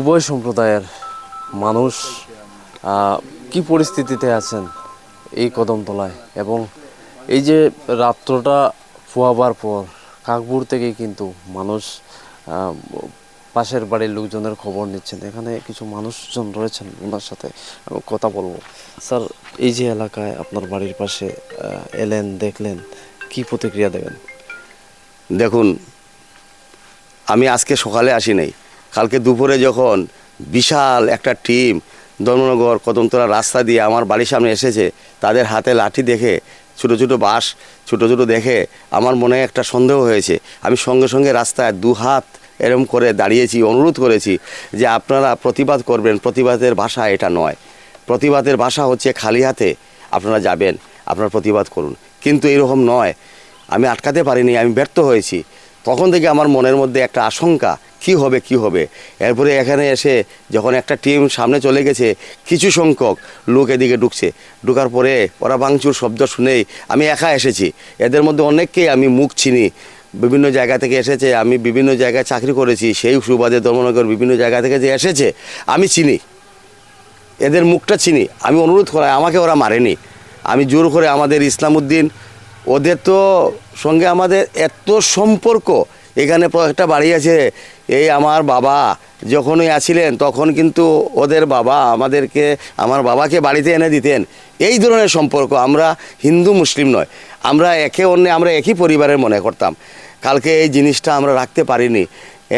উভয় সম্প্রদায়ের মানুষ কি পরিস্থিতিতে আছেন এই কদমতলায়? এবং এই যে রাত্রটা ফোয়াবার পর, কাকপুর থেকে কিন্তু মানুষ পাশের বাড়ির লোকজনের খবর নিচ্ছেন। এখানে কিছু মানুষজন রয়েছেন ওনার সাথে আমি কথা বলব। স্যার, এই যে এলাকায় আপনার বাড়ির পাশে এলেন, দেখলেন, কি প্রতিক্রিয়া দেবেন? দেখুন, আমি আজকে সকালে আসি নাই। কালকে দুপুরে যখন বিশাল একটা টিম ধর্মনগর কদমতলা রাস্তা দিয়ে আমার বাড়ির সামনে এসেছে, তাদের হাতে লাঠি দেখে, ছোটো ছোটো বাস ছোটো ছোটো দেখে আমার মনে একটা সন্দেহ হয়েছে। আমি সঙ্গে সঙ্গে রাস্তায় দু হাত এরম করে দাঁড়িয়েছি, অনুরোধ করেছি যে আপনারা প্রতিবাদ করবেন, প্রতিবাদের ভাষা এটা নয়। প্রতিবাদের ভাষা হচ্ছে খালি হাতে আপনারা যাবেন, আপনারা প্রতিবাদ করুন। কিন্তু এরকম নয়। আমি আটকাতে পারিনি, আমি ব্যর্থ হয়েছি। তখন থেকে আমার মনের মধ্যে একটা আশঙ্কা, কি হবে কি হবে? এরপরে এখানে এসে যখন একটা টিম সামনে চলে গেছে, কিছু সংখ্যক লোক এদিকে ঢুকছে। ঢুকার পরে ওরা ভাঙচুর শব্দ শুনেই আমি একা এসেছি। এদের মধ্যে অনেককেই আমি মুখ চিনি। বিভিন্ন জায়গা থেকে এসেছে, আমি বিভিন্ন জায়গায় চাকরি করেছি, সেই সুবাদে ধর্মনগর বিভিন্ন জায়গা থেকে যে এসেছে, আমি চিনি। এদের মুখটা চিনি। আমি অনুরোধ করাই, আমাকে ওরা মারেনি। আমি জোর করে আমাদের ইসলাম উদ্দিন ওদের তো সঙ্গে আমাদের এত সম্পর্ক। এখানে একটা বাড়ি আছে। এই আমার বাবা যখনই আছিলেন তখন কিন্তু ওদের বাবা আমাদেরকে, আমার বাবাকে বাড়িতে এনে দিতেন। এই ধরনের সম্পর্ক। আমরা হিন্দু মুসলিম নয়। আমরা একে অন্য, আমরা একই পরিবারের মনে করতাম। কালকে এই জিনিসটা আমরা রাখতে পারিনি।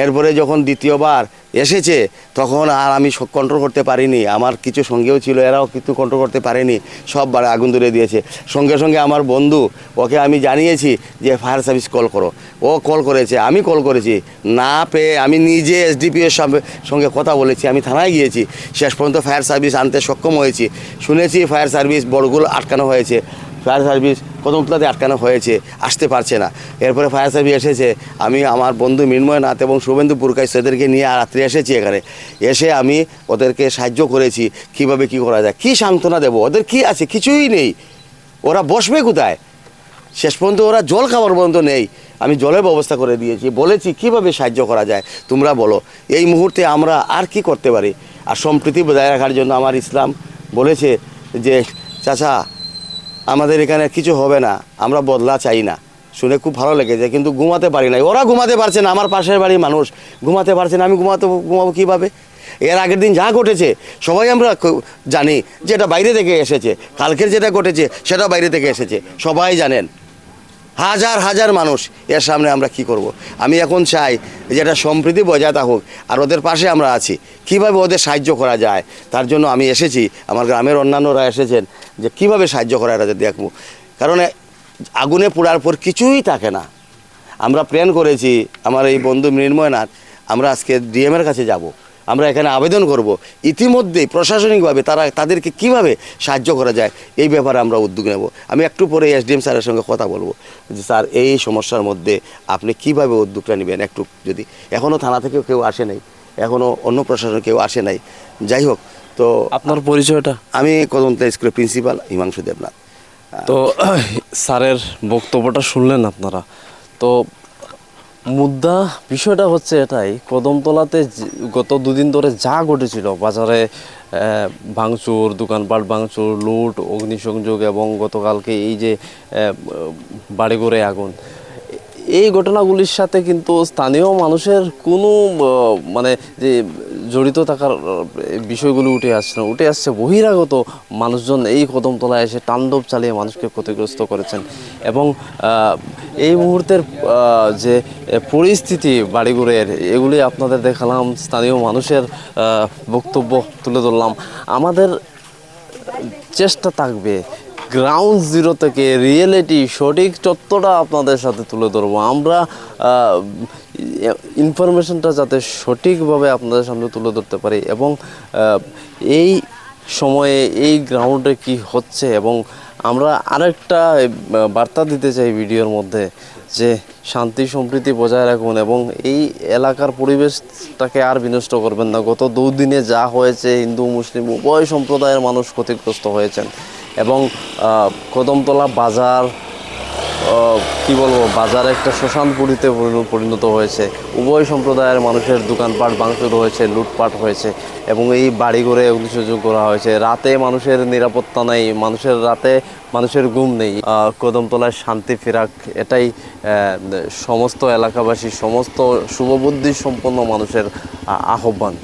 এরপরে যখন দ্বিতীয়বার এসেছে, তখন আর আমি কন্ট্রোল করতে পারিনি। আমার কিছু সঙ্গেও ছিল, এরাও কিন্তু কন্ট্রোল করতে পারেনি। সব আগুন ধরে দিয়েছে। সঙ্গে সঙ্গে আমার বন্ধু, ওকে আমি জানিয়েছি যে ফায়ার সার্ভিস কল করো। ও কল করেছে, আমি কল করেছি। না পেয়ে আমি নিজে এসডিপিওর সঙ্গে কথা বলেছি। আমি থানায় গিয়েছি। শেষ পর্যন্ত ফায়ার সার্ভিস আনতে সক্ষম হয়েছি। শুনেছি ফায়ার সার্ভিস বড়গুলো আটকানো হয়েছে। ফায়ার সার্ভিস কদমতলাতে আটকানো হয়েছে, আসতে পারছে না। এরপরে ফায়ার সার্ভিস এসেছে, আমি আমার বন্ধু মৃন্ময় নাথ এবং শুভেন্দু পুরকাই এদেরকে নিয়ে রাত্রে এসেছি এখানে। এসে আমি ওদেরকে সাহায্য করেছি, কীভাবে কি করা যায়, কি সান্ত্বনা দেবো, ওদের কি আছে, কিছুই নেই। ওরা বসবে কোথায়? শেষ পর্যন্ত ওরা জল খাবার পর্যন্ত নেই। আমি জলের ব্যবস্থা করে দিয়েছি, বলেছি কীভাবে সাহায্য করা যায়, তোমরা বলো। এই মুহূর্তে আমরা আর কি করতে পারি? আর সম্প্রীতি বজায় রাখার জন্য আমার ইসলাম বলেছে যে, চাচা আমাদের এখানে কিছু হবে না, আমরা বদলা চাই না। শুনে খুব ভালো লেগেছে, কিন্তু ঘুমাতে পারি না ওরা ঘুমাতে পারছে না, আমার পাশের বাড়ির মানুষ। ঘুমাতে পারছে না, আমি ঘুমাতে, ঘুমাবো কীভাবে? এর আগের দিন যা ঘটেছে, সবাই আমরা জানি যে এটা বাইরে থেকে এসেছে। কালকের যেটা ঘটেছে, সেটাও বাইরে থেকে এসেছে। সবাই জানেন। হাজার হাজার মানুষ এর সামনে আমরা কি করব। আমি এখন চাই যে এটা সম্প্রীতি বজায় থাকুক, আর ওদের পাশে আমরা আছি। কীভাবে ওদের সাহায্য করা যায়? তার জন্য আমি এসেছি। আমার গ্রামের অন্যান্যরা এসেছেন। যে কীভাবে সাহায্য করা এটা দেখব কারণ আগুনে পোড়ার পর কিছুই থাকে না। আমরা প্ল্যান করেছি, আমার এই বন্ধু মৃন্ময়নাথ আমরা আজকে ডিএমের কাছে যাব। আমরা এখানে আবেদন করব। ইতিমধ্যেই প্রশাসনিকভাবে তারা, তাদেরকে কীভাবে সাহায্য করা যায়, এই ব্যাপারে আমরা উদ্যোগ নেব। আমি একটু পরে এসডিএম স্যারের সঙ্গে কথা বলব। যে স্যার, এই সমস্যার মধ্যে আপনি কীভাবে উদ্যোগটা নেবেন? একটু যদি এখনও থানা থেকেও কেউ আসে নাই এখনও অন্য প্রশাসন কেউ আসে নাই। যাই হোক তো আপনার পরিচয়টা? আমি কদমতা স্কুলের প্রিন্সিপাল হিমাংশু দেবনাথ। তো স্যারের বক্তব্যটা শুনলেন আপনারা। তো মুদ্রা বিষয়টা হচ্ছে এটাই কদমতলাতে গত দুদিন ধরে যা ঘটেছিল বাজারে ভাঙচুর দোকানপাট ভাঙচুর লুট অগ্নিসংযোগ এবং গতকালকে এই যে বাড়িঘরে আগুন এই ঘটনাগুলির সাথে কিন্তু স্থানীয় মানুষের কোনো মানে যে জড়িত থাকার বিষয়গুলো উঠে আসছে না। উঠে আসছে বহিরাগত মানুষজন এই কদমতলায় এসে তাণ্ডব চালিয়ে মানুষকে ক্ষতিগ্রস্ত করেছেন। এবং এই মুহূর্তের যে পরিস্থিতি বাড়িঘরের, এগুলি আপনাদের দেখালাম, স্থানীয় মানুষের বক্তব্য তুলে ধরলাম। আমাদের চেষ্টা থাকবে গ্রাউন্ড জিরো থেকে রিয়েলিটি সঠিক তথ্যটা আপনাদের সাথে তুলে ধরবো। আমরা ইনফরমেশনটা যাতে সঠিকভাবে আপনাদের সামনে তুলে ধরতে পারি এবং এই সময়ে এই গ্রাউন্ডে কি হচ্ছে এবং আমরা আরেকটা বার্তা দিতে চাই ভিডিওর মধ্যে যে শান্তি সম্প্রীতি বজায় রাখুন এবং এই এলাকার পরিবেশটাকে আর বিনষ্ট করবেন না। গত দুদিনে যা হয়েছে হিন্দু, মুসলিম উভয় সম্প্রদায়ের মানুষ ক্ষতিগ্রস্ত হয়েছেন। এবং কদমতলা বাজার কি বলব, বাজার একটা শ্মশানপুরীতে পরিণত হয়েছে। উভয় সম্প্রদায়ের মানুষের দোকানপাট ভাঙচুর হয়েছে, লুটপাট হয়েছে এবং এই বাড়িঘরে অগ্নিসংযোগ করা হয়েছে। রাতে মানুষের নিরাপত্তা নেই, মানুষের রাতে মানুষের ঘুম নেই। কদমতলায় শান্তি ফেরাক এটাই সমস্ত এলাকাবাসী, সমস্ত শুভবুদ্ধি সম্পন্ন মানুষের আহ্বান।